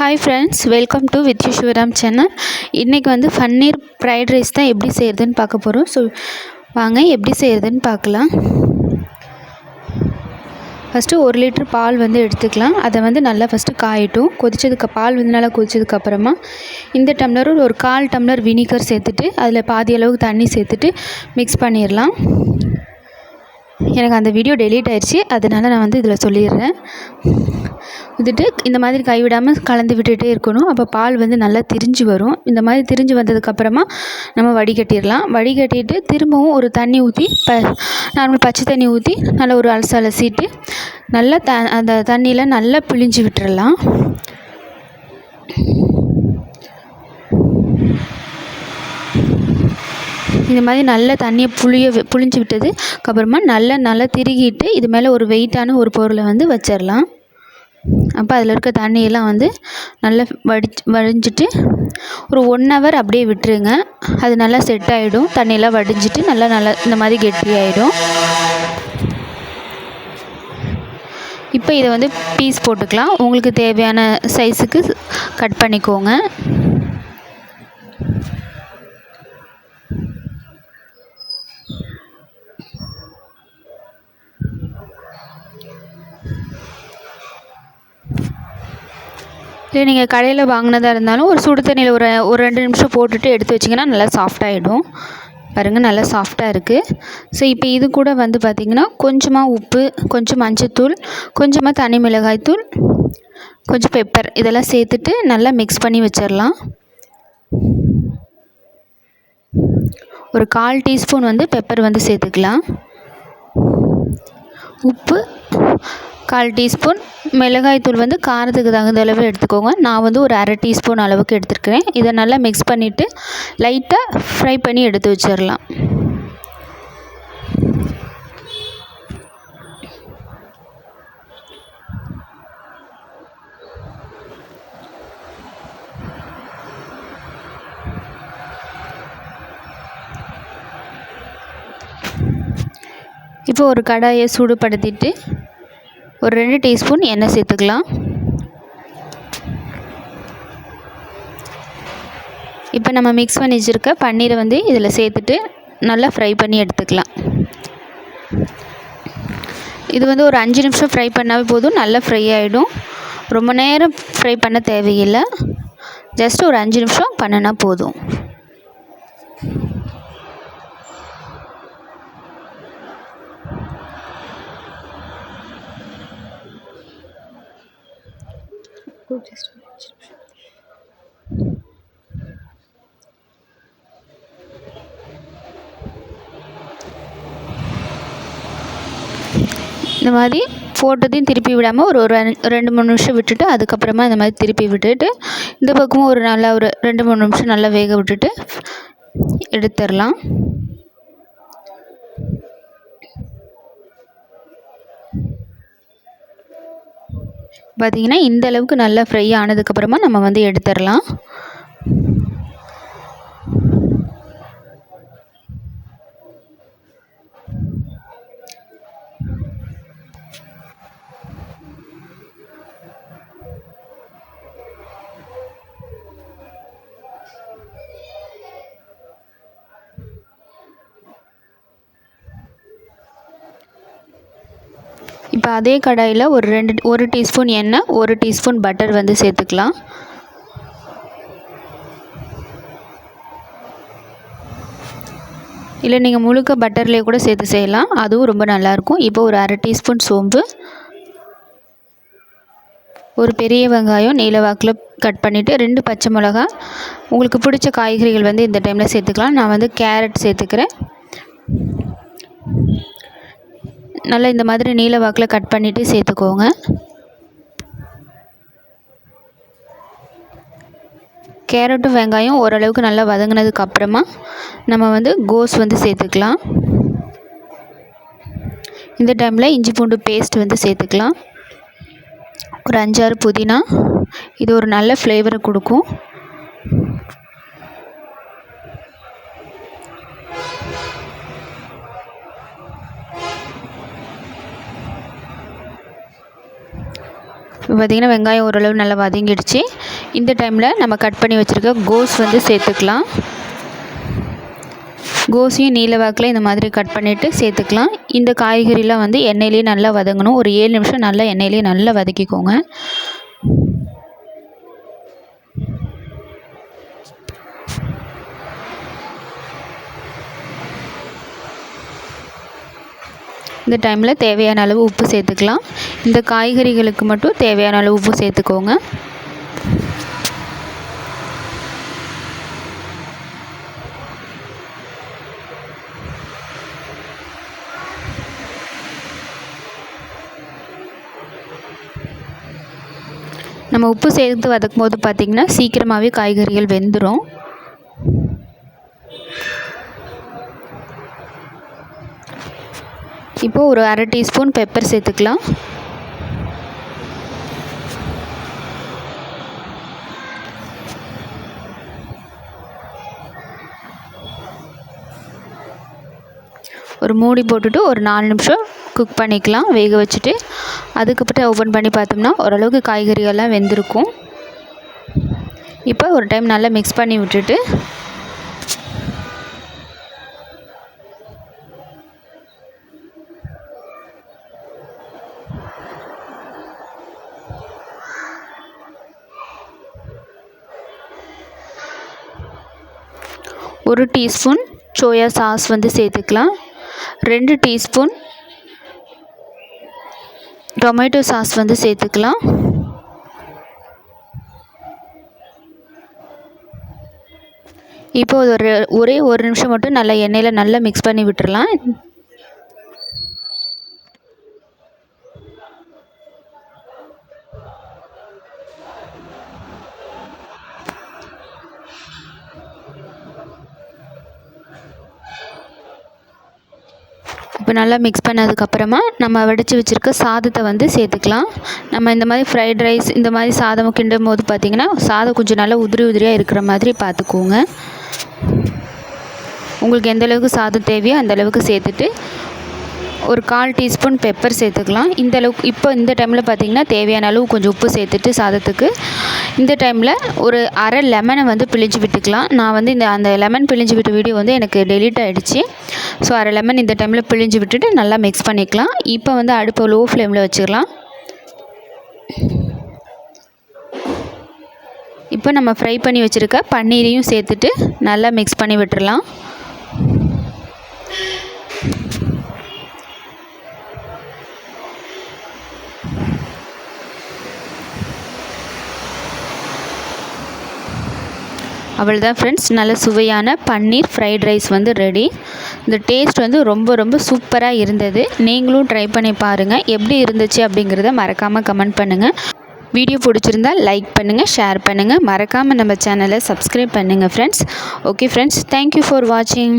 Hi friends welcome to with Sivaram channel இன்றைக்கி வந்து பன்னீர் fried rice தான் எப்படி செய்கிறதுன்னு பார்க்க போகிறோம் ஸோ வாங்க எப்படி செய்கிறதுன்னு பார்க்கலாம். ஃபஸ்ட்டு ஒரு லிட்ரு பால் வந்து எடுத்துக்கலாம். அதை வந்து நல்லா ஃபஸ்ட்டு காயட்டும். கொதிச்சதுக்கு பால் வந்து நல்லா கொதிச்சதுக்கப்புறமா இந்த டம்ளர் ஒரு கால் டம்ளர் வினிகர் சேர்த்துட்டு அதில் பாதி அளவுக்கு தண்ணி சேர்த்துட்டு மிக்ஸ் பண்ணிடலாம். எனக்கு அந்த வீடியோ டெலீட் ஆயிடுச்சு. அதனால நான் வந்து இதில் சொல்லிடுறேன். வந்துட்டு இந்த மாதிரி கைவிடாமல் கலந்து விட்டுகிட்டே இருக்கணும். அப்போ பால் வந்து நல்லா திரிஞ்சு வரும். இந்த மாதிரி திரிஞ்சு வந்ததுக்கப்புறமா நம்ம வடிகட்டிடலாம் வடிகட்டிட்டு திரும்பவும் ஒரு தண்ணி ஊற்றி ப நார்மல் பச்சை தண்ணி ஊற்றி நல்லா ஒரு அலசு அலசிட்டு நல்லா த அந்த தண்ணியில் நல்லா பிழிஞ்சு விட்டுறலாம். இந்த மாதிரி நல்ல தண்ணியை புளிய புளிஞ்சு விட்டதுக்கு அப்புறமா நல்லா நல்லா திருகிட்டு இது மேலே ஒரு வெயிட்டான ஒரு பொருளை வந்து வச்சிடலாம். அப்போ அதில் இருக்க தண்ணியெல்லாம் வந்து நல்லா வடிச்சு வடிஞ்சிட்டு ஒரு ஒன் ஹவர் அப்படியே விட்டுருங்க. அது நல்லா செட் ஆகிடும் தண்ணியெல்லாம் வடிஞ்சிட்டு நல்லா நல்லா இந்த மாதிரி கெட்டியாயிடும். இப்போ இதை வந்து பீஸ் போட்டுக்கலாம். உங்களுக்கு தேவையான சைஸுக்கு கட் பண்ணிக்கோங்க. இல்லை நீங்கள் கடையில் வாங்கினதாக இருந்தாலும் ஒரு சுடு தண்ணியில் ஒரு ஒரு ரெண்டு நிமிஷம் போட்டுட்டு எடுத்து வச்சிங்கன்னா நல்லா சாஃப்டாகிடும் பாருங்கள் நல்லா சாஃப்டாக இருக்குது ஸோ இப்போ இது கூட வந்து பார்த்திங்கன்னா கொஞ்சமாக உப்பு கொஞ்சம் மஞ்சத்தூள் கொஞ்சமாக தனி மிளகாய் தூள் கொஞ்சம் பெப்பர் இதெல்லாம் சேர்த்துட்டு நல்லா மிக்ஸ் பண்ணி வச்சிடலாம் ஒரு கால் டீஸ்பூன் வந்து பெப்பர் வந்து சேர்த்துக்கலாம். உப்பு கால் டீஸ்பூன் மிளகாய்த்தூள் வந்து காரத்துக்கு தகுந்த அளவு எடுத்துக்கோங்க. நான் வந்து ஒரு அரை டீஸ்பூன் அளவுக்கு எடுத்துருக்கிறேன். இதை நல்லா மிக்ஸ் பண்ணிவிட்டு லைட்டாக ஃப்ரை பண்ணி எடுத்து வச்சிடலாம் இப்போ ஒரு கடாயை சூடுபடுத்திட்டு ஒரு ரெண்டு டீஸ்பூன் எண்ணெய் சேர்த்துக்கலாம். இப்போ நம்ம மிக்ஸ் பண்ணி வச்சுருக்க பன்னீரை வந்து இதில் சேர்த்துட்டு நல்லா ஃப்ரை பண்ணி எடுத்துக்கலாம். இது வந்து ஒரு அஞ்சு நிமிஷம் ஃப்ரை பண்ணாவே போதும் நல்லா ஃப்ரை ஆகிடும் ரொம்ப நேரம் ஃப்ரை பண்ண தேவையில்லை. ஜஸ்ட் ஒரு அஞ்சு நிமிஷம் பண்ணினா போதும். இந்த மாதிரி போட்டதையும் திருப்பி விடாமல் ஒரு ஒரு ரெண்டு மூணு நிமிஷம் விட்டுட்டு அதுக்கப்புறமா இந்த மாதிரி திருப்பி விட்டுட்டு இந்த பக்கமும் ஒரு நல்லா ஒரு ரெண்டு மூணு நிமிஷம் நல்லா வேக விட்டுட்டு எடுத்துடலாம். பார்த்திங்கன்னா இந்த அளவுக்கு நல்லா ஃப்ரை ஆனதுக்கப்புறமா நம்ம வந்து எடுத்துடலாம். இப்போ அதே கடாயில் ஒரு ரெண்டு ஒரு டீஸ்பூன் எண்ணெய் ஒரு டீஸ்பூன் பட்டர் வந்து சேர்த்துக்கலாம். இல்லை நீங்கள் முழுக்க பட்டர்லேயே கூட சேர்த்து செய்யலாம். அதுவும் ரொம்ப நல்லாயிருக்கும். இப்போ ஒரு அரை டீஸ்பூன் சோம்பு ஒரு பெரிய வெங்காயம் நீல வாக்கில் கட் பண்ணிவிட்டு ரெண்டு பச்சை மிளகா. உங்களுக்கு பிடிச்ச காய்கறிகள் வந்து இந்த டைமில் சேர்த்துக்கலாம். நான் வந்து கேரட் சேர்த்துக்கிறேன். நல்லா இந்த மாதிரி நீல வாக்கில் கட் பண்ணிவிட்டு சேர்த்துக்கோங்க. கேரட்டும் வெங்காயம் ஓரளவுக்கு நல்லா வதங்கினதுக்கு அப்புறமா நம்ம வந்து கோஸ் வந்து சேர்த்துக்கலாம். இந்த டைமில் இஞ்சி பூண்டு பேஸ்ட் வந்து சேர்த்துக்கலாம். ஒரு அஞ்சாறு புதினா. இது ஒரு நல்ல ஃப்ளேவரை கொடுக்கும். இப்போ பார்த்திங்கன்னா வெங்காயம் ஓரளவு நல்லா வதங்கிடுச்சு. இந்த டைமில் நம்ம கட் பண்ணி வச்சுருக்க கோஸ் வந்து சேர்த்துக்கலாம். கோஸையும் நீல வாக்கில் இந்த மாதிரி கட் பண்ணிவிட்டு சேர்த்துக்கலாம். இந்த காய்கறிலாம் வந்து எண்ணெயிலேயே நல்லா வதங்கணும். ஒரு ஏழு நிமிஷம் நல்லா எண்ணெயிலேயே நல்லா வதக்கிக்கோங்க. இந்த டைமில் தேவையான அளவு உப்பு சேர்த்துக்கலாம். இந்த காய்கறிகளுக்கு மட்டும் தேவையான அளவு உப்பு சேர்த்துக்கோங்க. நம்ம உப்பு சேர்த்து வதக்கும் போது பார்த்திங்கன்னா சீக்கிரமாகவே காய்கறிகள் வெந்துடும் இப்போது ஒரு அரை டீஸ்பூன் பெப்பர் சேர்த்துக்கலாம். ஒரு மூடி போட்டுட்டு ஒரு நாலு நிமிஷம் குக் பண்ணிக்கலாம். வேக வச்சுட்டு அதுக்கப்புறம் ஓப்பன் பண்ணி பார்த்தோம்னா ஓரளவுக்கு காய்கறிகள்லாம் வெந்திருக்கும். இப்போ ஒரு டைம் நல்லா மிக்ஸ் பண்ணி விட்டுட்டு ஒரு டீஸ்பூன் சோயா சாஸ் வந்து சேர்த்துக்கலாம். ரெண்டு டீஸ்பூன் டொமேட்டோ சாஸ் வந்து சேர்த்துக்கலாம். இப்போ ஒரு ஒரே ஒரு நிமிஷம் மட்டும் நல்லா எண்ணெயில் நல்லா மிக்ஸ் பண்ணி விட்டுறலாம். இப்போ நல்லா மிக்ஸ் பண்ணதுக்கப்புறமா நம்ம வடித்து வச்சுருக்க சாதத்தை வந்து சேர்த்துக்கலாம். நம்ம இந்த மாதிரி ஃப்ரைட் ரைஸ் இந்த மாதிரி சாதம் கிண்டும் போது பார்த்திங்கன்னா சாதம் கொஞ்சம் நல்லா உதிரி உதிரியாக இருக்கிற மாதிரி பார்த்துக்கோங்க உங்களுக்கு எந்த அளவுக்கு சாதம் தேவையோ அந்த அளவுக்கு சேர்த்துட்டு ஒரு கால் டீஸ்பூன் பெப்பர் சேர்த்துக்கலாம். இந்த அளவுக்கு இப்போ இந்த டைமில் பார்த்திங்கன்னா தேவையான அளவு கொஞ்சம் உப்பு சேர்த்துட்டு சாதத்துக்கு இந்த டைமில் ஒரு அரை லெமனை வந்து பிழிஞ்சு விட்டுக்கலாம். நான் வந்து இந்த அந்த லெமன் பிழிஞ்சு விட்ட வீடியோ வந்து எனக்கு டெலிட் ஆகிடுச்சு ஸோ அரை லெமன் இந்த டைமில் பிழிஞ்சு விட்டுட்டு நல்லா மிக்ஸ் பண்ணிக்கலாம். இப்போ வந்து அடுப்பை லோ ஃப்ளேமில் வச்சுக்கலாம். இப்போ நம்ம ஃப்ரை பண்ணி வச்சுருக்க பன்னீரையும் சேர்த்துட்டு நல்லா மிக்ஸ் பண்ணி அவ்வளோ தான் ஃப்ரெண்ட்ஸ் நல்ல சுவையான பன்னீர் ஃப்ரைட் ரைஸ் வந்து ரெடி இந்த டேஸ்ட் வந்து ரொம்ப ரொம்ப சூப்பராக இருந்தது. நீங்களும் ட்ரை பண்ணி பாருங்கள் எப்படி இருந்துச்சு அப்படிங்கிறத மறக்காமல் கமெண்ட் பண்ணுங்கள் வீடியோ பிடிச்சிருந்தால் லைக் பண்ணுங்கள் ஷேர் பண்ணுங்கள் மறக்காமல் நம்ம சேனலை சப்ஸ்கிரைப் பண்ணுங்கள் friends okay friends thank you for வாட்சிங்